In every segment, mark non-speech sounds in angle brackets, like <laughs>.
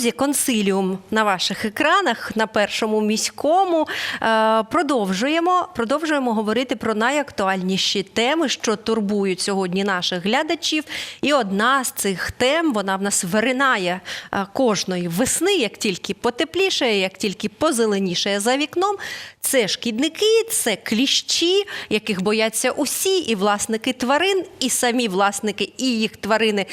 Друзі, консиліум на ваших екранах на першому міському. Е, Продовжуємо, продовжуємо говорити про найактуальніші теми, що турбують сьогодні наших глядачів. І одна з цих тем вона в нас виринає е, кожної весни, як тільки потеплішає, як тільки позеленішає за вікном. Це шкідники, це кліщі, яких бояться усі, і власники тварин, і самі власники, і їх тварини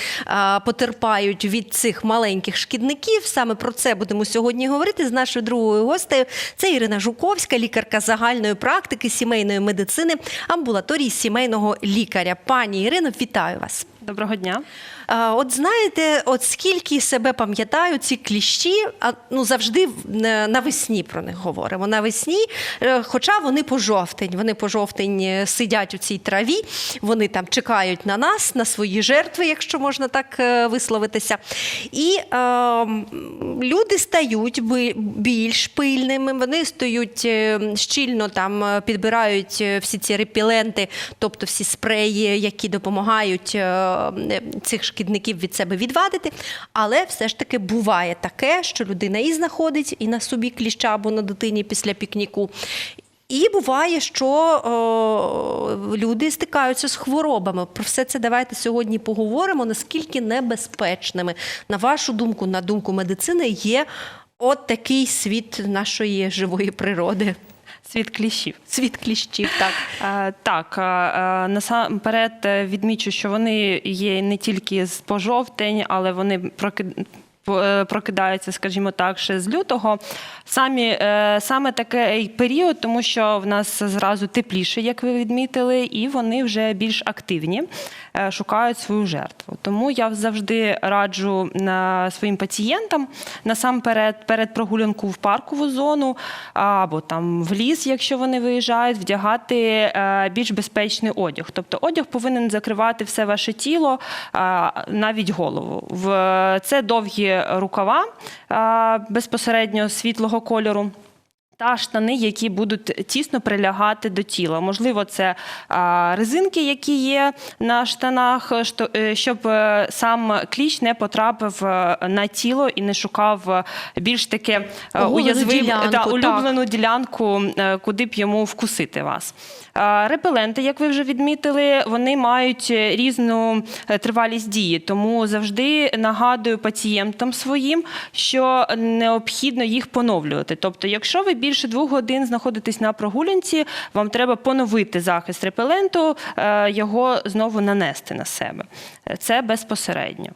потерпають від цих маленьких шкідників. Саме про це будемо сьогодні говорити з нашою другою гостею. Це Ірина Жуковська, лікарка загальної практики сімейної медицини амбулаторії сімейного лікаря. Пані Ірино, вітаю вас. Доброго дня. От знаєте, от скільки себе пам'ятаю, ці кліщі, а ну завжди навесні про них говоримо. Навесні, е, хоча вони по жовтень, вони по жовтень е, сидять у цій траві, вони там чекають на нас, на свої жертви, якщо можна так е, висловитися. І е, люди стають більш пильними, вони стають щільно там підбирають всі ці репіленти, тобто всі спреї, які допомагають цих шкідників від себе відвадити. Але все ж таки буває таке, що людина і знаходить і на собі кліща або на дитині після пікніку. І буває, що о, люди стикаються з хворобами. Про все це давайте сьогодні поговоримо. Наскільки небезпечними, на вашу думку, на думку медицини, є от такий світ нашої живої природи. Світ кліщів. Світ кліщів, так. Е, Так, е, е, насамперед е, відмічу, що вони є не тільки з пожовтень, але вони прокидаються, скажімо так, ще з лютого. Самі, е, саме такий період, тому що в нас зразу тепліше, як ви відмітили, і вони вже більш активні, е, шукають свою жертву. Тому я завжди раджу своїм пацієнтам насамперед перед прогулянку в паркову зону або там в ліс, якщо вони виїжджають, вдягати е, більш безпечний одяг. Тобто одяг повинен закривати все ваше тіло, навіть голову. Це довгі рукава безпосередньо світлого кольору. Та штани, які будуть тісно прилягати до тіла. Можливо, це резинки, які є на штанах, е, щоб е, сам кліщ не потрапив е, на тіло і не шукав більш таке уязвим, ділянку, та, так. улюблену ділянку, е, куди б йому вкусити вас. Репеленти, як ви вже відмітили, вони мають різну тривалість дії, тому завжди нагадую пацієнтам своїм, що необхідно їх поновлювати. Тобто, якщо ви більше двох годин знаходитесь на прогулянці, вам треба поновити захист репеленту, е, його знову нанести на себе. Це безпосередньо.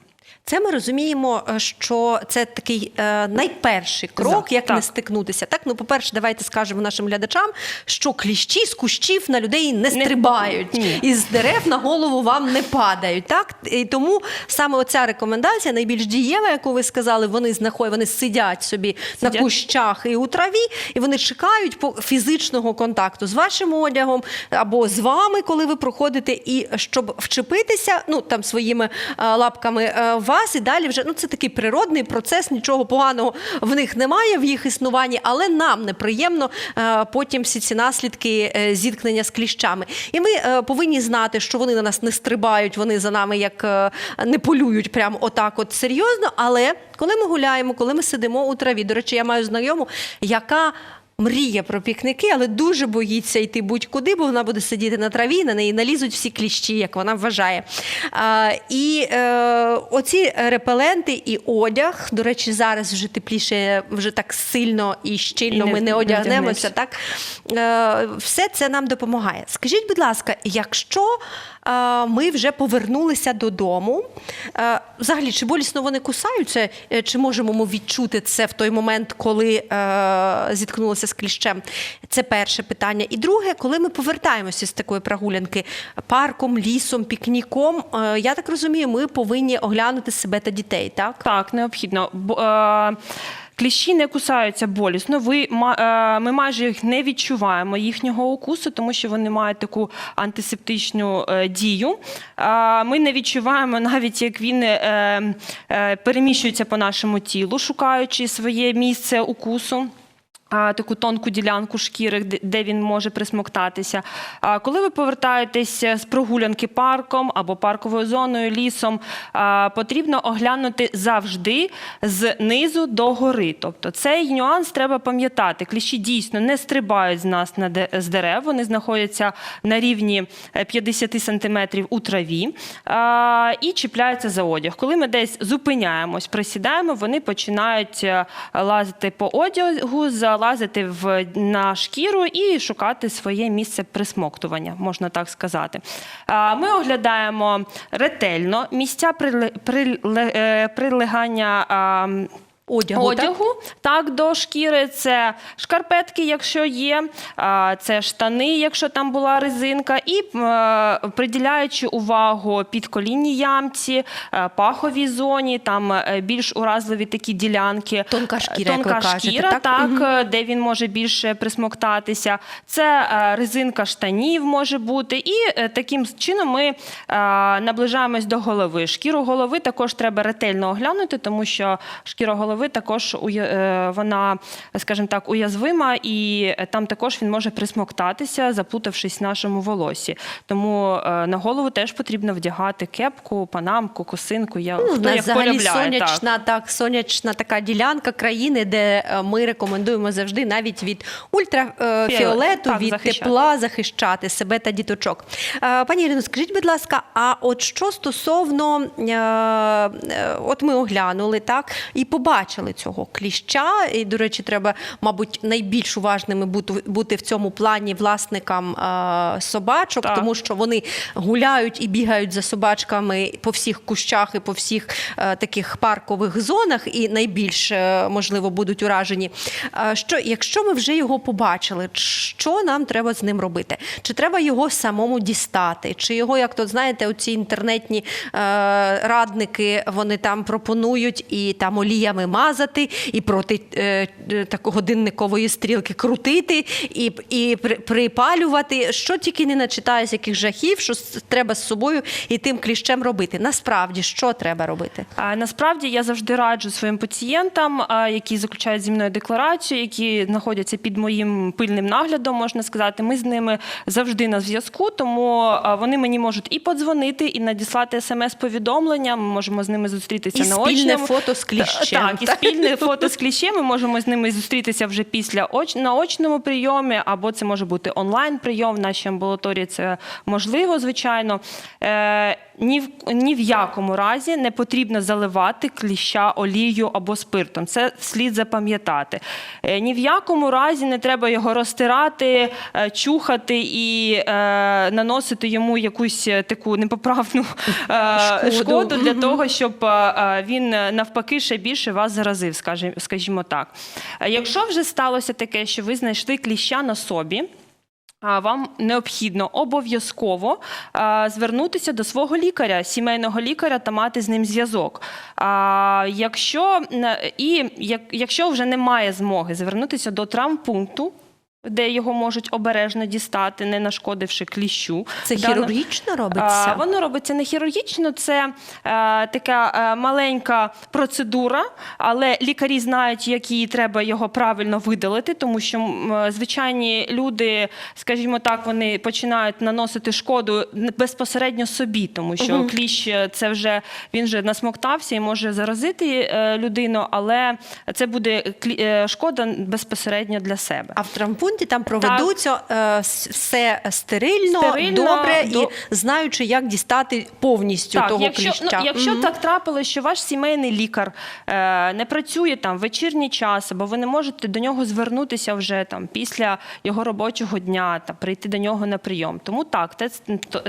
Це ми розуміємо, е, що це такий е, найперший крок, Так, як не стикнутися. Так, ну, по-перше, давайте скажемо нашим глядачам, що кліщі з кущів на людей не Не- стрибають, Ні. і з дерев на голову вам не падають. Так? І тому саме оця рекомендація найбільш дієва, яку ви сказали, вони знаходять, вони сидять собі на кущах і у траві, і вони чекають по фізичного контакту з вашим одягом або з вами, коли ви проходите, і щоб вчепитися, ну там своїми е, лапками е, в вас, і далі вже ну це такий природний процес, нічого поганого в них немає в їх існуванні, але нам неприємно е, потім всі ці наслідки е, зіткнення з кліщами. І ми е, повинні знати, що вони на нас не стрибають, вони за нами як не полюють прямо отак, от серйозно. Але коли ми гуляємо, коли ми сидимо у траві, до речі, я маю знайому, яка. Мріє про пікники, але дуже боїться йти будь-куди, бо вона буде сидіти на траві, на неї налізуть всі кліщі, як вона вважає. А, і е, оці репеленти і одяг, до речі, зараз вже тепліше, вже так сильно і щільно І не- ми не не одягнемося. Так? Е, все це нам допомагає. Скажіть, будь ласка, якщо е, ми вже повернулися додому, е, взагалі, чи болісно вони кусаються, Е, чи можемо ми відчути це в той момент, коли е, зіткнулися з кліщем? Це перше питання. І друге, коли ми повертаємося з такої прогулянки парком, лісом, пікніком, е, я так розумію, ми повинні оглянути себе та дітей, так? Так, необхідно. Е, Кліщі не кусаються болісно. Ви е, ми майже їх не відчуваємо їхнього укусу, тому що вони мають таку антисептичну дію. Ми не відчуваємо <laughs> навіть, як він переміщується по нашому тілу, шукаючи своє місце укусу. Таку тонку ділянку шкіри, де- він може присмоктатися. А коли ви повертаєтесь з прогулянки парком або парковою зоною, лісом, потрібно оглянути завжди з низу до гори. Тобто цей нюанс треба пам'ятати. Кліщі дійсно не стрибають з нас на з дерев, вони знаходяться на рівні е, 50 сантиметрів у траві і чіпляються за одяг. Коли ми десь зупиняємось, присідаємо, вони починають е, лазити по одягу, залазити в, на шкіру і шукати своє місце присмоктування, можна так сказати. Ми оглядаємо ретельно місця прилегання. приле- е, прилегання. А, Одягу, так? так? до шкіри. Це шкарпетки, якщо є, це штани, якщо там була резинка, і е, приділяючи увагу підколінній ямці, е, паховій зоні, там е, більш уразливі такі ділянки. Тонка шкіра, як Тонка ви кажете, так? так, е, де він може більше присмоктатися. Це резинка штанів може бути. І таким чином ми наближаємось до голови. Шкіру голови також треба ретельно оглянути, тому що шкіра голови також е, вона, скажімо так, уязвима, і е, там також він може присмоктатися, заплутавшись в нашому волосі. Тому е, на голову теж потрібно вдягати кепку, панамку, косинку. Я Ну, хто як взагалі полюбляє, так. сонячна, так. сонячна така ділянка країни, де ми рекомендуємо завжди навіть від ультрафіолету, Так, від захищати. тепла захищати себе та діточок. Пані Ірино, скажіть, будь ласка, а от що стосовно, от ми оглянули так і побачили цього кліща, і, до речі, треба, мабуть, найбільш уважними бути, в цьому плані власникам собачок, Так. тому що вони гуляють і бігають за собачками по всіх кущах і по всіх е, таких паркових зонах, і найбільш е, можливо будуть уражені. Е, що якщо ми вже його побачили, що нам треба з ним робити? Чи треба його самому дістати? Чи його, як то знаєте, оці інтернетні е, радники вони там пропонують і там оліями мазати, і проти е, е, годинникової стрілки крутити, і, і при- припалювати. Що тільки не начитаюсь, яких жахів, що треба з собою і тим кліщем робити. Насправді, що треба робити? А, Насправді я завжди раджу своїм пацієнтам, а, які заключають зі мною декларацію, які знаходяться під моїм пильним наглядом, можна сказати. Ми з ними завжди на зв'язку, тому вони мені можуть і подзвонити, і надіслати смс-повідомлення. Ми можемо з ними зустрітися І на спільне фото з кліщем, Так, і так? спільне фото з кліще. Ми можемо з ними зустрітися вже після оч... на очному прийомі, або це може бути онлайн прийом. В нашій амбулаторії це можливо, звичайно. Е, ні в ні в якому разі не потрібно заливати кліща олією або спиртом. Це слід запам'ятати. Е, ні в якому разі не треба його розтирати, е, чухати і е, наносити йому якусь е, таку непоправну е, Шкоду. для того, щоб він навпаки ще більше вас заразив, скажімо, так. Якщо вже сталося таке, що ви знайшли кліща на собі. Вам необхідно обов'язково звернутися до свого лікаря, сімейного лікаря та мати з ним зв'язок. Якщо і як, якщо вже немає змоги звернутися до травмпункту, де його можуть обережно дістати, не нашкодивши кліщу. Це Дано- хірургічно а, робиться? Воно робиться не хірургічно, це е, така е, маленька процедура, але лікарі знають, як її треба його правильно видалити, тому що м, е, звичайні люди, скажімо так, вони починають наносити шкоду безпосередньо собі, тому що кліщ е, це вже він вже насмоктався і може заразити е, людину, але це буде клі- шкода безпосередньо для себе. А в травмпункті там проведуться е, все стерильно, Стерильно, добре до- і знаючи, як дістати повністю того якщо, кліща. Ну, якщо Мгм. так трапилось, що ваш сімейний лікар е, не працює там вечірній час, або ви не можете до нього звернутися вже там після його робочого дня та прийти до нього на прийом. Тому так, це,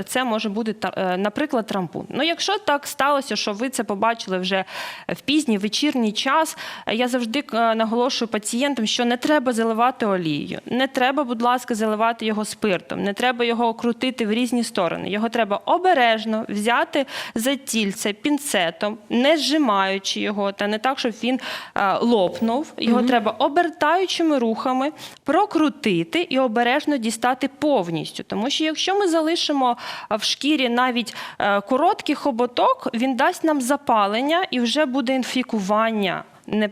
це може бути е, наприклад, трампун. Ну, якщо так сталося, що ви це побачили вже в пізній вечірній час, я завжди е, наголошую пацієнтам, що не треба заливати олією. Не треба, будь ласка, заливати його спиртом, не треба його крутити в різні сторони. Його треба обережно взяти за тільце пінцетом, не зжимаючи його, та не так, щоб він е, лопнув. Його треба обертаючими рухами прокрутити і обережно дістати повністю. Тому що якщо ми залишимо е, в шкірі навіть е, короткий хоботок, він дасть нам запалення і вже буде інфікування. Не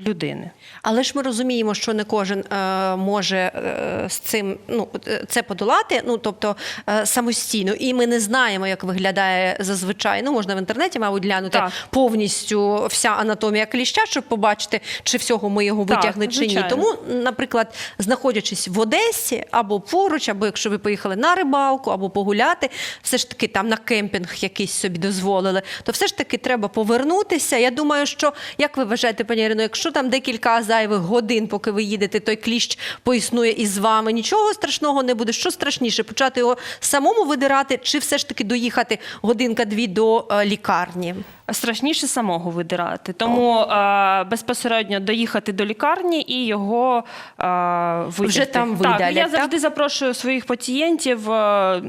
людини. Але ж ми розуміємо, що не кожен е, може е, з цим ну е, це подолати, ну тобто е, самостійно, і ми не знаємо, як виглядає зазвичай. Ну можна в інтернеті, мабуть, глянути Так. повністю вся анатомія кліща, щоб побачити, чи всього ми його Так, витягли чи ні. Тому, наприклад, знаходячись в Одесі або поруч, або якщо ви поїхали на рибалку, або погуляти, все ж таки там на кемпінг якийсь собі дозволили, то все ж таки треба повернутися. Я думаю, що як ви вважаєте, пані Ірино, якщо там декілька зайвих годин, поки ви їдете, той кліщ поіснує із вами, нічого страшного не буде. Що страшніше, почати його самому видирати, чи все ж таки доїхати годинка-дві до е, лікарні? Страшніше самого видирати, тому е, безпосередньо доїхати до лікарні і його е. Вже там так, видалять, Я так? завжди запрошую своїх пацієнтів е,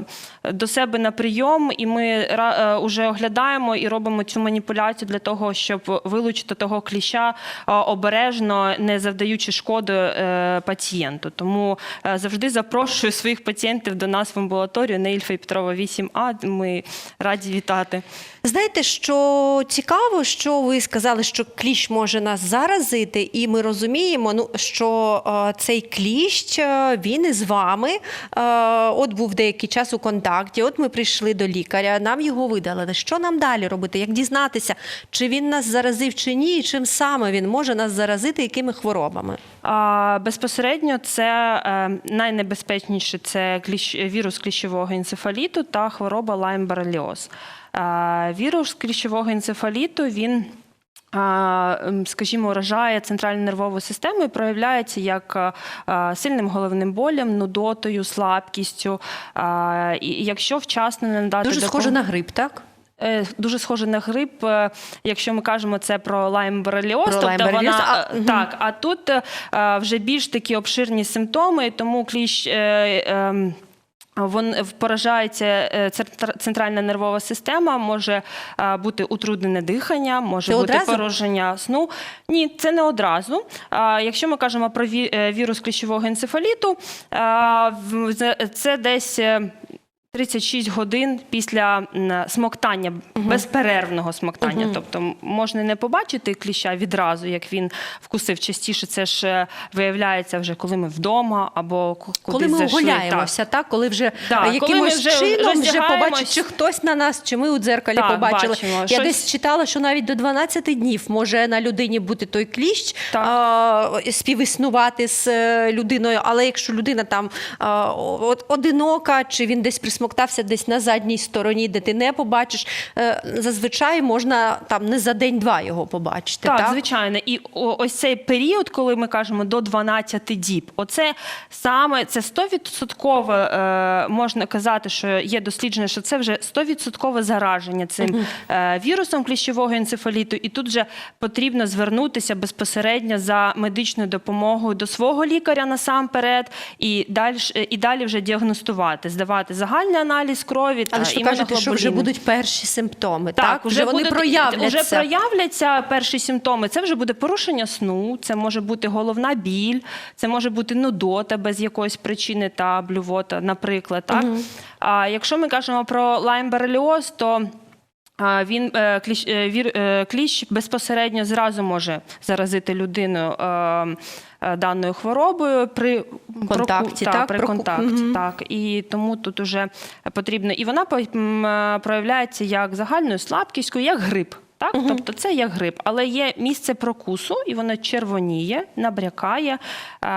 до себе на прийом, і ми ра- е, уже оглядаємо і робимо цю маніпуляцію для того, щоб вилучити того кліща е, обережно, не завдаючи шкоди е, пацієнту. Тому е, завжди запрошую своїх пацієнтів до нас в амбулаторію на Ільфа і Петрова 8А. Ми раді вітати. Знаєте, що цікаво, що ви сказали, що кліщ може нас заразити, і ми розуміємо, ну що е, цей кліщ е, він із вами. Е, от був деякий час у контакті. От ми прийшли до лікаря, нам його видалили. Що нам далі робити? Як дізнатися, чи він нас заразив чи ні, і чим саме він може нас заразити, якими хворобами? А, безпосередньо це е, найнебезпечніше це кліщ, вірус кліщового енцефаліту та хвороба Лайм-Бареліоз. Вірус кліщового енцефаліту він. Скажімо, вражає центральну нервову систему і проявляється як сильним головним болем, нудотою, слабкістю. І якщо вчасно не надати Дуже схоже допомогу- на грип, так? Е, Дуже схоже на грип. е, Якщо ми кажемо це про лайм-бореліоз, тобто лайм-бореліоз, вона а, е, так. А тут вже більш такі обширні симптоми, тому кліщ. Е, Вон поражається е, центральна нервова система, може е, бути утруднене дихання, може Це бути одразу? пороження сну. Ні, це не одразу. Якщо ми кажемо про ві- е, вірус кліщового енцефаліту, е, це десь. Е, 36 годин після смоктання, безперервного смоктання. Тобто можна не побачити кліща відразу, як він вкусив. Частіше це ж е, виявляється вже коли ми вдома або к- Коли ми зайшли. оголяємося, так. коли вже Так, е, коли якимось ми вже чином вже побачить, чи хтось на нас, чи ми у дзеркалі Так, побачили. бачимо. Я Щось- десь читала, що навіть до 12 днів може на людині бути той кліщ, Так. а, співіснувати з е, людиною. Але якщо людина там а, от, одинока, чи він десь присмоктався десь на задній стороні, де ти не побачиш, е, зазвичай можна там не за день-два його побачити. Так, Так, звичайно. І ось цей період, коли ми кажемо до 12 діб, оце саме це 100% е, можна казати, що є дослідження, що це вже 100% зараження цим е, вірусом кліщового енцефаліту. І тут вже потрібно звернутися безпосередньо за медичною допомогою до свого лікаря насамперед, і далі, і далі вже діагностувати, здавати загальний аналіз крові Але та ж кажете, що вже будуть перші симптоми. Так, Так, вже вони будуть- проявляться. Вже проявляться перші симптоми. Це вже буде порушення сну, це може бути головна біль, це може бути нудота без якоїсь причини та блювота, наприклад. Так? А якщо ми кажемо про лайм-бареліоз, то він е, кліщ, е, е, кліщ безпосередньо зразу може заразити людину е, е, даною хворобою при Контакті, про, так? при про... контакті. угу. Так, і тому тут уже потрібно. І вона е, проявляється як загальною слабкістю, як грип. Так, тобто це як грип, але є місце прокусу, і воно червоніє, набрякає, е,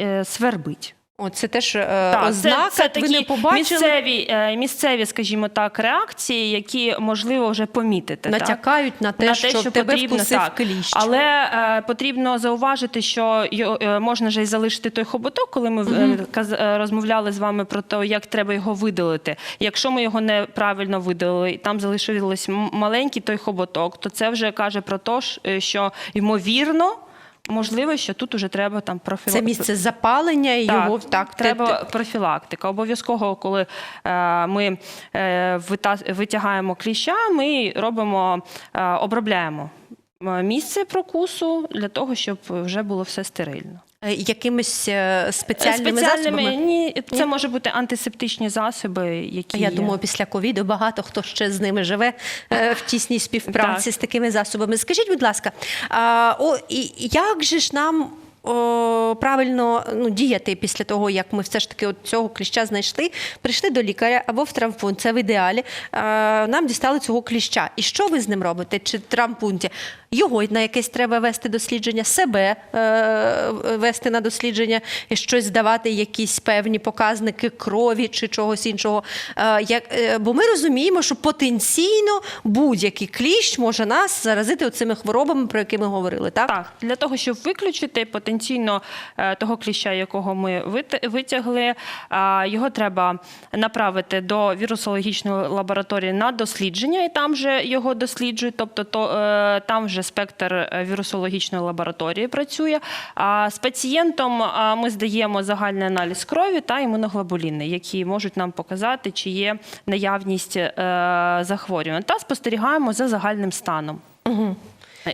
е, свербить. О, це теж е, Так, ознака, це, це ви такі не побачили. місцеві, е, місцеві, скажімо так, реакції, які можливо вже помітити. так? натякають на те, на те, що, в тебе вкусив кліщ. Але е, потрібно зауважити, що е, можна ж і залишити той хоботок, коли ми каз- е, розмовляли з вами про те, як треба його видалити. Якщо ми його неправильно видалили, і там залишилось маленький той хоботок, то це вже каже про те, що ймовірно. Можливо, що тут уже треба там профілактику. Це місце запалення і його так треба профілактика. Обов'язково, коли е, ми е, витягаємо кліща, ми робимо, е, обробляємо е, місце прокусу для того, щоб вже було все стерильно. Е, Якимись е, спеціальними, Спеціальними засобами? ні, це може бути антисептичні засоби, які Я думаю, після ковіду багато хто ще з ними живе е, в тісній співпраці Так. з такими засобами. Скажіть, будь ласка, о, як же ж нам правильно ну, діяти після того, як ми все ж таки от цього кліща знайшли, прийшли до лікаря або в травмпункт, це в ідеалі. е, Нам дістали цього кліща. І що ви з ним робите? Чи в травмпункті? Його на якесь треба вести дослідження, себе е, вести на дослідження і щось здавати, якісь певні показники крові чи чогось іншого. Е, бо ми розуміємо, що потенційно будь-який кліщ може нас заразити оцими хворобами, про які ми говорили. Так, Так, для того, щоб виключити потенційно е, того кліща, якого ми вит- витягли, його треба направити до вірусологічної лабораторії на дослідження, і там же його досліджують. Тобто, то е, там вже спектр е, вірусологічної лабораторії працює. А з пацієнтом ми здаємо загальний аналіз крові та імуноглобуліни, які можуть нам показати, чи є наявність захворювань, та спостерігаємо за загальним станом.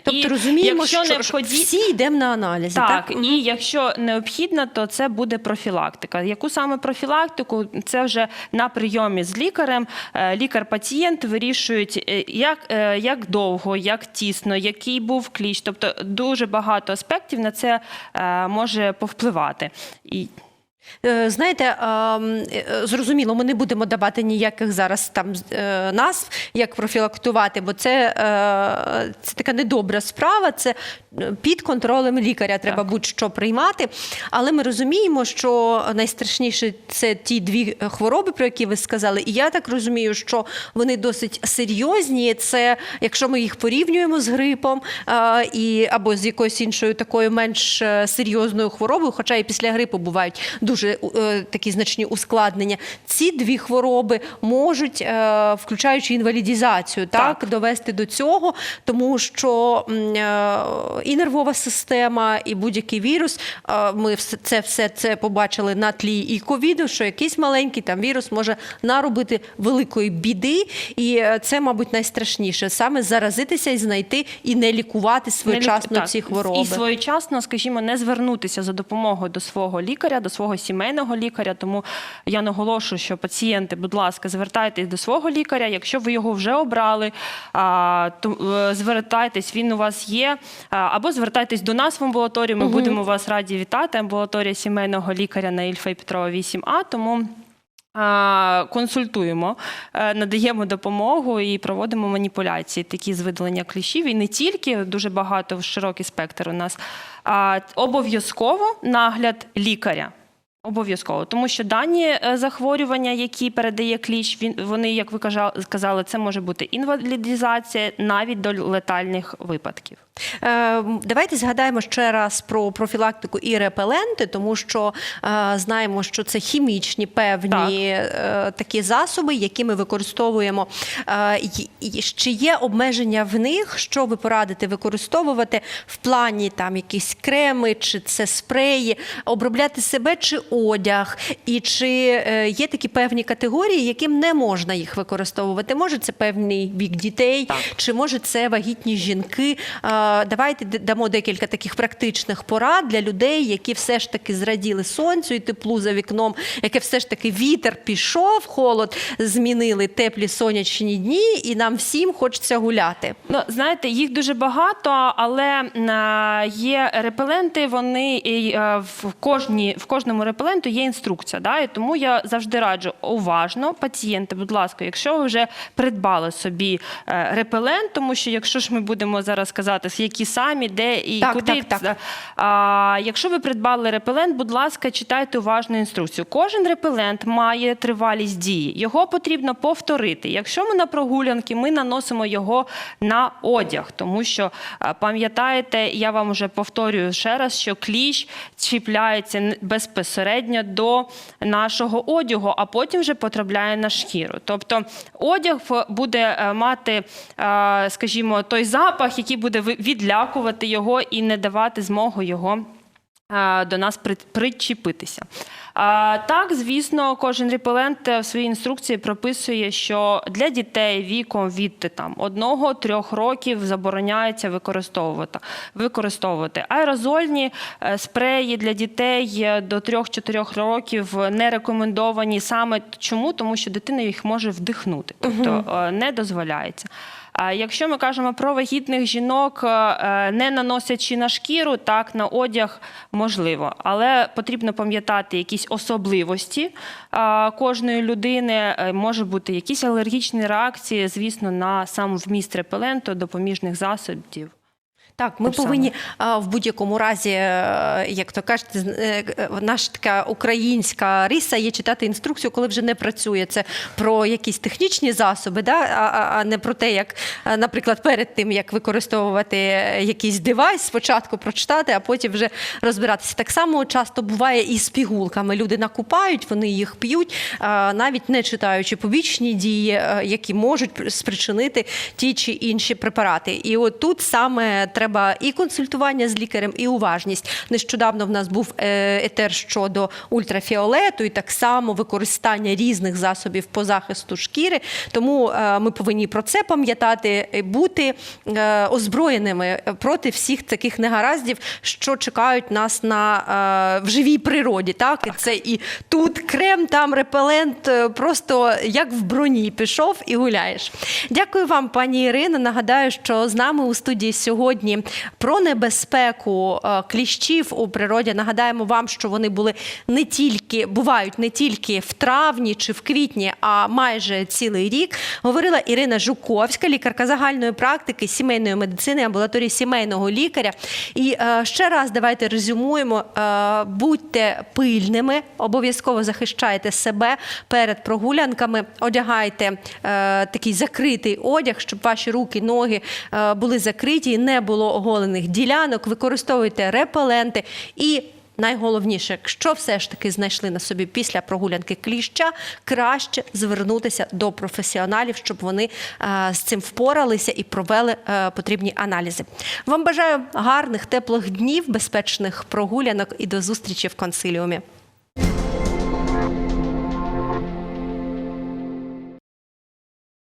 Тобто І розуміємо, якщо що, необході- всі йдемо на аналізи. Так, так, і якщо необхідно, то це буде профілактика. Яку саме профілактику? Це вже на прийомі з лікарем. Е, Лікар-пацієнт вирішують, е, як, е, як довго, як тісно, який був кліщ. Тобто дуже багато аспектів на це е, може повпливати. І Е, Знаєте, ем, е, зрозуміло, ми не будемо давати ніяких зараз там е, назв, як профілактувати, бо це, е, це така недобра справа. Це е, під контролем лікаря треба будь-що приймати. Але ми розуміємо, що найстрашніше це ті дві хвороби, про які ви сказали. І я так розумію, що вони досить серйозні. Це якщо ми їх порівнюємо з грипом е, і або з якоюсь іншою такою менш е, серйозною хворобою, хоча і після грипу бувають дуже е, такі значні ускладнення. Ці дві хвороби можуть, е, включаючи інвалідізацію, так, Так. довести до цього, тому що е, і нервова система, і будь-який вірус. е, Ми це все це побачили на тлі і ковіду, що якийсь маленький там вірус може наробити великої біди, і це, мабуть, найстрашніше саме заразитися і знайти і не лікувати своєчасно Так, ці хвороби. І своєчасно, скажімо, не звернутися за допомогою до свого лікаря, до свого сімейного лікаря. Тому я наголошую, що пацієнти, будь ласка, звертайтесь до свого лікаря. Якщо ви його вже обрали, то е, звертайтесь, він у вас є. Або звертайтесь до нас в амбулаторію. Ми будемо вас раді вітати. Амбулаторія сімейного лікаря на Ільфа і Петрова 8А. Тому. Консультуємо, е, надаємо допомогу і проводимо маніпуляції, такі з видалення кліщів. І не тільки дуже багато широкий спектр у нас. Обов'язково нагляд лікаря. Обов'язково, тому що дані е, захворювання, які передає кліщ, він вони, як ви сказали, це може бути інвалідизація навіть до летальних випадків. Е, Давайте згадаємо ще раз про профілактику і репеленти, тому що е, знаємо, що це хімічні певні е, такі засоби, які ми використовуємо. Чи є обмеження в них, що ви порадите використовувати в плані там якісь креми, чи це спреї, обробляти себе чи одяг, і чи е, є такі певні категорії, яким не можна їх використовувати? Може, це певний вік дітей, чи може це вагітні жінки? Давайте дамо декілька таких практичних порад для людей, які все ж таки зраділи сонцю і теплу за вікном, яке все ж таки вітер пішов, холод змінили теплі сонячні дні, і нам всім хочеться гуляти. Ну, знаєте, їх дуже багато, але є репеленти. Вони і, е, в кожній в кожному репеленту є інструкція. Да? І тому я завжди раджу уважно пацієнти, будь ласка, якщо ви вже придбали собі е, репелент, тому що якщо ж ми будемо зараз казати, які самі, де і Так, куди так, так. а, якщо ви придбали репелент, будь ласка, читайте уважно інструкцію. Кожен репелент має тривалість дії. Його потрібно повторити. Якщо ми на прогулянки, ми наносимо його на одяг, тому що пам'ятаєте, я вам вже повторюю ще раз, що кліщ чіпляється н- безпосередньо до нашого одягу, а потім вже потрапляє на шкіру. Тобто одяг буде е, мати, е, скажімо, той запах, який буде відлякувати його і не давати змогу його до нас при- причепитися. Так, звісно, кожен репелент е, в своїй інструкції прописує, що для дітей віком від там одного-трьох років забороняється використовувати використовувати аерозольні е, спреї для дітей е, до 3-4 років не рекомендовані саме чому, тому що дитина їх може вдихнути, тобто е, не дозволяється. Якщо ми кажемо про вагітних жінок, е, е, не наносячи на шкіру, так на одяг можливо, але потрібно пам'ятати якісь особливості е, кожної людини. Може бути якісь алергічні реакції, звісно, на сам вміст репеленту, допоміжних засобів. Так, ми Те повинні а, в будь-якому разі, е, як то кажуть, е, е, наша така українська риса є читати інструкцію, коли вже не працює. Це про якісь технічні засоби, да? а, а- а не про те, як, наприклад, перед тим, як використовувати якийсь девайс, спочатку прочитати, а потім вже розбиратися. Так само часто буває і з пігулками. Люди накупають, вони їх п'ють, навіть не читаючи побічні дії, які можуть спричинити ті чи інші препарати. І от тут саме треба і консультування з лікарем, і уважність. Нещодавно в нас був е, етер щодо ультрафіолету, і так само використання різних засобів по захисту шкіри. Тому е, ми повинні про це пам'ятати, бути е, озброєними проти всіх таких негараздів, що чекають нас на в живій природі. Так, це і тут крем, там репелент, просто як в броні пішов і гуляєш. Дякую вам, пані Ірино. Нагадаю, що з нами у студії сьогодні про небезпеку е, кліщів у природі. Нагадаємо вам, що вони були не тільки бувають не тільки в травні чи в квітні, а майже цілий рік. Говорила Ірина Жуковська, лікарка загальної практики сімейної медицини, амбулаторії сімейного лікаря. І е, ще раз давайте резюмуємо: Е, будьте пильними, обов'язково захищайте себе перед прогулянками, одягайте такий закритий одяг, щоб ваші руки, ноги були закриті, і не було оголених ділянок. Використовуйте репеленти і. Найголовніше, якщо все ж таки знайшли на собі після прогулянки кліща, краще звернутися до професіоналів, щоб вони е, з цим впоралися і провели е, потрібні аналізи. Вам бажаю гарних теплих днів, безпечних прогулянок і до зустрічі в консиліумі.